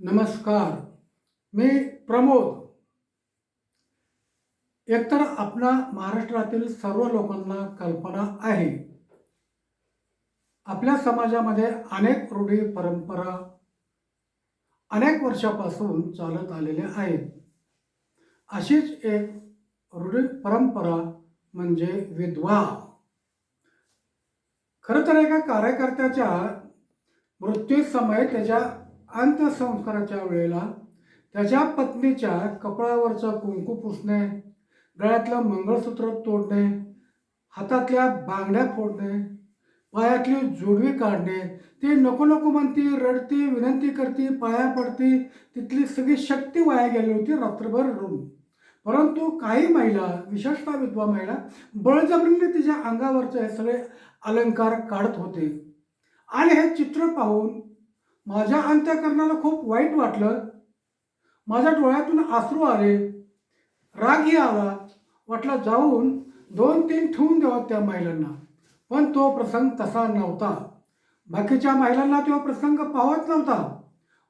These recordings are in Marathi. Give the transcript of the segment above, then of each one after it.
नमस्कार. मी प्रमोद. एकतर आपला महाराष्ट्रातील सर्व लोकांना कल्पना आहे. आपल्या समाजामध्ये अनेक रूढी परंपरा अनेक वर्षापासून चालत आलेल्या आहेत. अशीच एक रूढी परंपरा म्हणजे विधवा. खरं तर एका कार्यकर्त्याच्या मृत्यूसमय त्याच्या अंत्यसंस्काराच्या वेळेला त्याच्या पत्नीच्या कपाळावरचं कुंकू पुसणे गळ्यातलं मंगळसूत्र तोडणे हातातल्या बांगड्या फोडणे पायातली जोडवी काढणे ती नको नको म्हणती रडती विनंती करती पाया पडती तिथली सगळी शक्ती वाया गेली होती रात्रभर रडून. परंतु काही महिला विशेषतः विधवा महिला बळजबरीने तिच्या अंगावरचे हे सगळे अलंकार काढत होते. आणि हे चित्र पाहून माझ्या अंत्यकरणाला खूप वाईट वाटलं. माझ्या डोळ्यातून आसरू आले. रागही आला. वाटलं जाऊन दोन तीन ठेवून द्यावा त्या महिलांना. पण तो प्रसंग तसा नव्हता. बाकीच्या महिलांना तो प्रसंग पाहत नव्हता.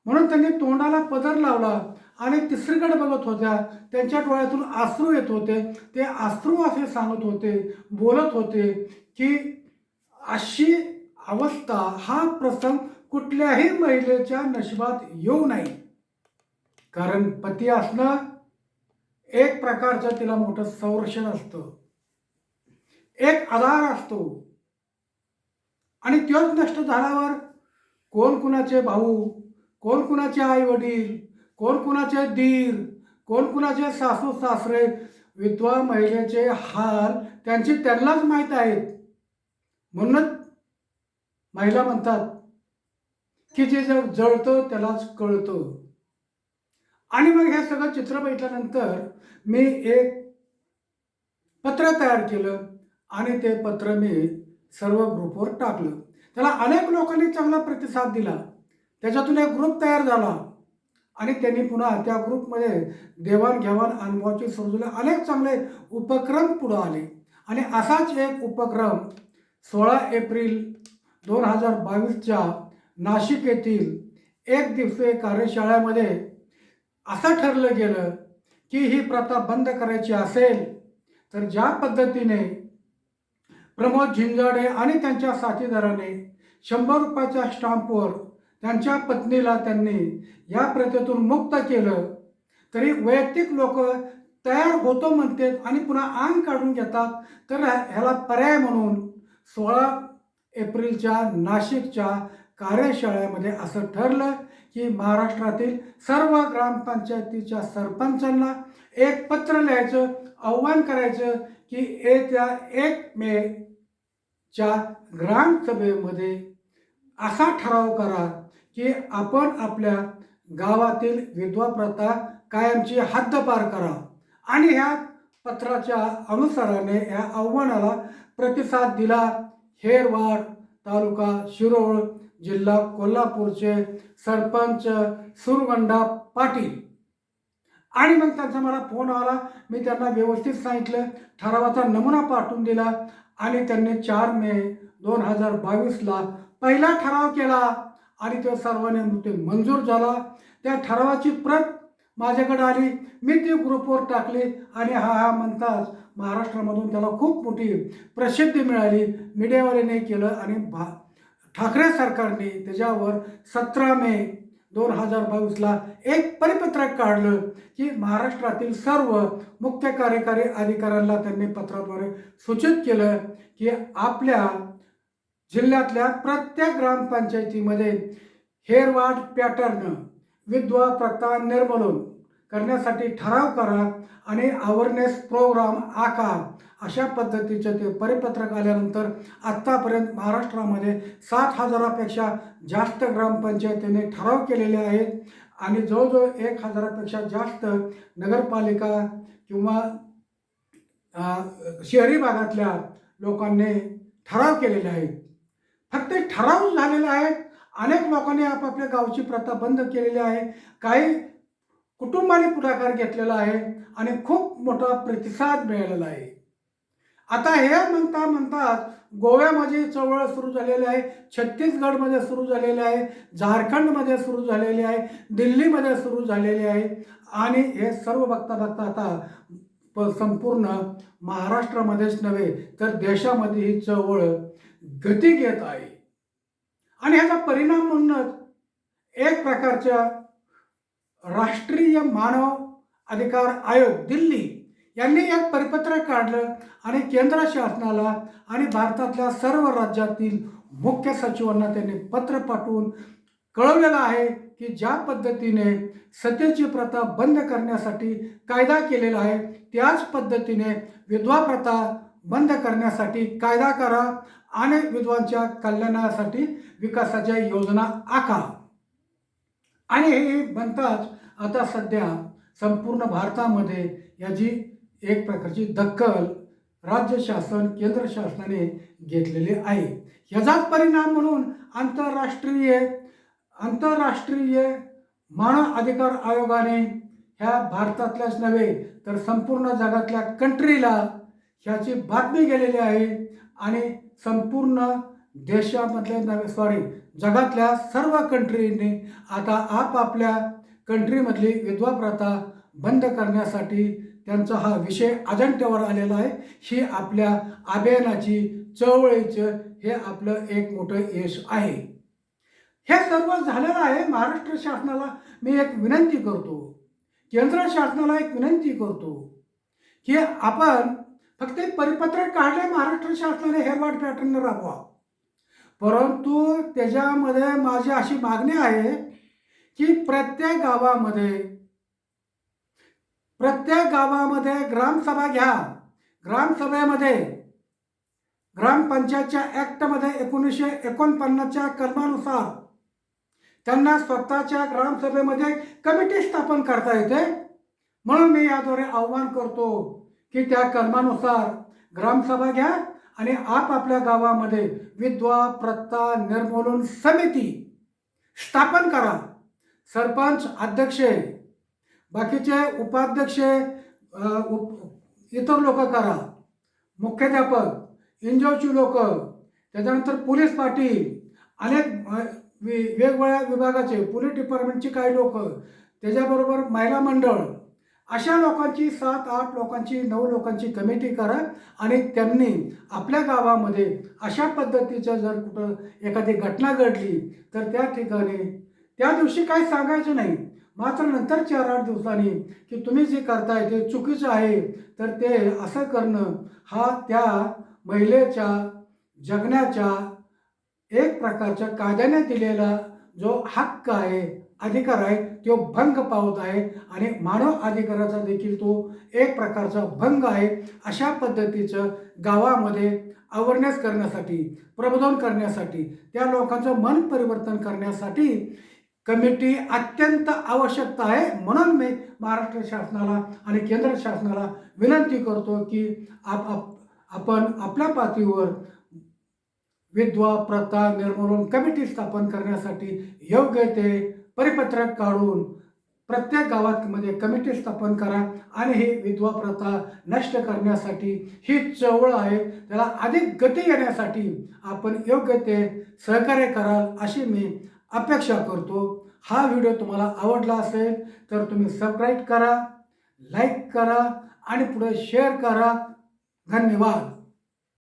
म्हणून त्यांनी तोंडाला पदर लावला आणि तिसरीकडे बघत होत्या. त्यांच्या डोळ्यातून अश्रू येत होते. ते आश्रू असे सांगत होते बोलत होते की अशी अवस्था हा प्रसंग कुठल्याही महिलेच्या नशिबात येऊ नये. कारण पती असणं एक प्रकारचं तिला मोठं संरक्षण असतं. एक आधार असतो. आणि त्योच नष्ट झाल्यावर कोण कुणाचे भाऊ कोण कुणाचे आई वडील कोण कुणाचे दीर कोण कुणाचे सासू सासरे विधवा महिलेचे हाल त्यांची त्यांनाच माहीत आहेत. म्हणूनच महिला म्हणतात की जे जग जळतं त्यालाच कळतं. आणि मग हे सगळं चित्र बघितल्यानंतर मी एक पत्र तयार केलं आणि ते पत्र मी सर्व ग्रुपवर टाकलं. त्याला अनेक लोकांनी चांगला प्रतिसाद दिला. त्याच्यातून एक ग्रुप तयार झाला. आणि त्यांनी पुन्हा त्या ग्रुपमध्ये देवाणघेवाण अनुभवाची सुरू अनेक चांगले उपक्रम पुढं आले. आणि असाच एक उपक्रम सोळा एप्रिल दोन हजार बावीसच्या नाशिक येथील एक दिवसीय कार्यशाळेमध्ये असं ठरलं गेलं की ही प्रथा बंद करायची असेल तर ज्या पद्धतीने प्रमोद झिंजाडे आणि त्यांच्या साथीदाराने शंभर रुपयाच्या स्टाम्पवर त्यांच्या पत्नीला त्यांनी या प्रथेतून मुक्त केलं तरी वैयक्तिक लोक तयार होतो म्हणतात आणि पुन्हा आंग काढून घेतात तर ह्याला पर्याय म्हणून सोळा एप्रिलच्या नाशिकच्या कार्यशाळेमध्ये असं ठरलं की महाराष्ट्रातील सर्व ग्रामपंचायतीच्या सरपंचांना एक पत्र लिहायचं आव्हान करायचं की येत्या एक मेच्या ग्रामसभेमध्ये असा ठराव करा की आपण आपल्या गावातील विधवा प्रथा कायमची हद्दपार करा आणि ह्या पत्राच्या अनुसाराने या आव्हानाला प्रतिसाद दिला. हेरवाड तालुका शिरोळ जिल्हा कोल्हापूरचे सरपंच सुरगंडा पाटील. आणि मग त्यांचा मला फोन आला. मी त्यांना व्यवस्थित सांगितलं. ठरावाचा नमुना पाठवून दिला. आणि त्यांनी चार मे दोन हजार बावीसला पहिला ठराव केला. आणि तो सर्वांनी ते मंजूर झाला. त्या ठरावाची प्रत माझ्याकडे आली. मी ती ग्रुपवर टाकली. आणि हा हा म्हणताच महाराष्ट्रामधून त्याला खूप मोठी प्रसिद्धी मिळाली. मीडियावाल्याने केलं. आणि भा ठाकरे सरकारने त्याच्यावर सतरा मे दोन हजार बावीसला एक परिपत्रक काढलं की महाराष्ट्रातील सर्व मुख्य कार्यकारी अधिकाऱ्यांना त्यांनी पत्राद्वारे सूचित केलं की आपल्या जिल्ह्यातल्या प्रत्येक ग्रामपंचायतीमध्ये हेरवाड पॅटर्न विधवा प्रथा निर्मूलन करण्यासाठी ठराव करा आणि अवेअरनेस प्रोग्राम आखा. अशा पद्धतीचे ते परिपत्रक आल्यानंतर आत्तापर्यंत महाराष्ट्रामध्ये सात हजारापेक्षा जास्त ग्रामपंचायतीने ठराव केलेले आहेत आणि जवळजवळ एक हजारापेक्षा जास्त नगरपालिका किंवा शहरी भागातल्या लोकांनी ठराव केलेले आहेत. फक्त ठराव झालेले आहेत अनेक लोकांनी आपापल्या गावची प्रथा बंद केलेली आहे. काही कुटुंबाने पुढाकार घेतलेला आहे आणि खूप मोठा प्रतिसाद मिळालेला आहे. आता हे म्हणता म्हणतात गोव्यामध्ये चळवळ सुरू झालेली आहे छत्तीसगडमध्ये सुरू झालेली आहे झारखंडमध्ये सुरू झालेली आहे दिल्लीमध्ये सुरू झालेली आहे आणि हे सर्व बघता बघता आता प संपूर्ण महाराष्ट्रामध्येच नव्हे तर देशामध्ये ही चळवळ गती घेत आहे. आणि ह्याचा परिणाम म्हणूनच एक प्रकारच्या राष्ट्रीय मानव अधिकार आयोग दिल्ली. यांनी एक परिपत्रक काढलं आणि केंद्र शासनाला आणि भारतातल्या सर्व राज्यातील मुख्य सचिवांना त्यांनी पत्र पाठवून कळवलेलं आहे की ज्या पद्धतीने सतेची प्रथा बंद करण्यासाठी कायदा केलेला आहे त्याच पद्धतीने विधवा प्रथा बंद करण्यासाठी कायदा करा आणि विधवांच्या कल्याणासाठी विकासाच्या योजना आखा. आणि हे बनताच आता सध्या संपूर्ण भारतामध्ये याची एक प्रकारची दखल राज्य शासन केंद्र शासनाने घेतलेली आहे. याचाच परिणाम म्हणून आंतरराष्ट्रीय आंतरराष्ट्रीय मानव अधिकार आयोगाने ह्या भारतातल्याच नव्हे तर संपूर्ण जगातल्या कंट्रीला ह्याची बातमी गेलेली आहे आणि संपूर्ण देशामधल्या नव्हे सॉरी जगातल्या सर्व कंट्रीने आता आपापल्या कंट्रीमधली विधवा प्रथा बंद करण्यासाठी त्यांचा हा विषय अजंट्यावर आलेला आहे. ही आपल्या अभियानाची चळवळीचं हे आपलं एक मोठं यश आहे. हे सर्व झालेलं आहे. महाराष्ट्र शासनाला मी एक विनंती करतो. केंद्र शासनाला एक विनंती करतो की आपण फक्त एक परिपत्रक काढले महाराष्ट्र शासनाने हेरवाड पॅटर्न राबवा. परंतु त्याच्यामध्ये माझी अशी मागणी आहे की प्रत्येक गावामध्ये प्रत्येक गावामध्ये ग्रामसभा घ्या. ग्रामसभेमध्ये ग्रामपंचायतच्या ॲक्टमध्ये एकोणीसशे एकोणपन्नासच्या कलमानुसार त्यांना स्वतःच्या ग्रामसभेमध्ये कमिटी स्थापन करता येते. म्हणून मी याद्वारे आव्हान करतो की त्या कलमानुसार ग्रामसभा घ्या. आणि आपापल्या गावामध्ये विधवा प्रथा निर्मूलन समिती स्थापन करा. सरपंच अध्यक्ष बाकीचे उपाध्यक्ष उप इतर लोक करा. मुख्याध्यापक एनजीओची लोक त्याच्यानंतर पोलीस पाटील अनेक वे वेगवेगळ्या विभागाचे पोलीस डिपार्टमेंटची काही लोक त्याच्याबरोबर महिला मंडळ अशा लोकांची सात आठ लोकांची नऊ लोकांची कमिटी करा आणि त्यांनी आपल्या गावामध्ये अशा पद्धतीचं जर कुठं एखादी घटना घडली तर त्या ठिकाणी त्या दिवशी काही सांगायचं नाही. मात्र नंतर चार आठ दिवसांनी की तुम्ही जे करताय ते चुकीचं आहे तर ते असं करणं हा त्या महिलेच्या जगण्याच्या एक प्रकारच्या कायद्याने दिलेला जो हक्क आहे अधिकार आहे तो भंग पावत आहे आणि मानव अधिकाराचा देखील तो एक प्रकारचा भंग आहे अशा पद्धतीचं गावामध्ये अवेअरनेस करण्यासाठी प्रबोधन करण्यासाठी त्या लोकांचं मन परिवर्तन करण्यासाठी कमिटी अत्यंत आवश्यकता आहे म्हणून मी महाराष्ट्र शासनाला आणि केंद्र शासनाला विनंती करतो की आप आप आपण आपल्या पातळीवर विधवा प्रथा निर्मूलन कमिटी स्थापन करण्यासाठी योग्य ते परिपत्रक काढून प्रत्येक गावामध्ये कमिटी स्थापन करा आणि ही विधवा प्रथा नष्ट करण्यासाठी ही चळवळ आहे. त्याला अधिक गती येण्यासाठी आपण योग्य ते सहकार्य कराल अशी मी अपेक्षा करतो. हा व्हिडिओ तुम्हाला आवडला असेल तर तुम्ही सबस्क्राईब करा लाईक करा आणि पुढे शेअर करा. धन्यवाद.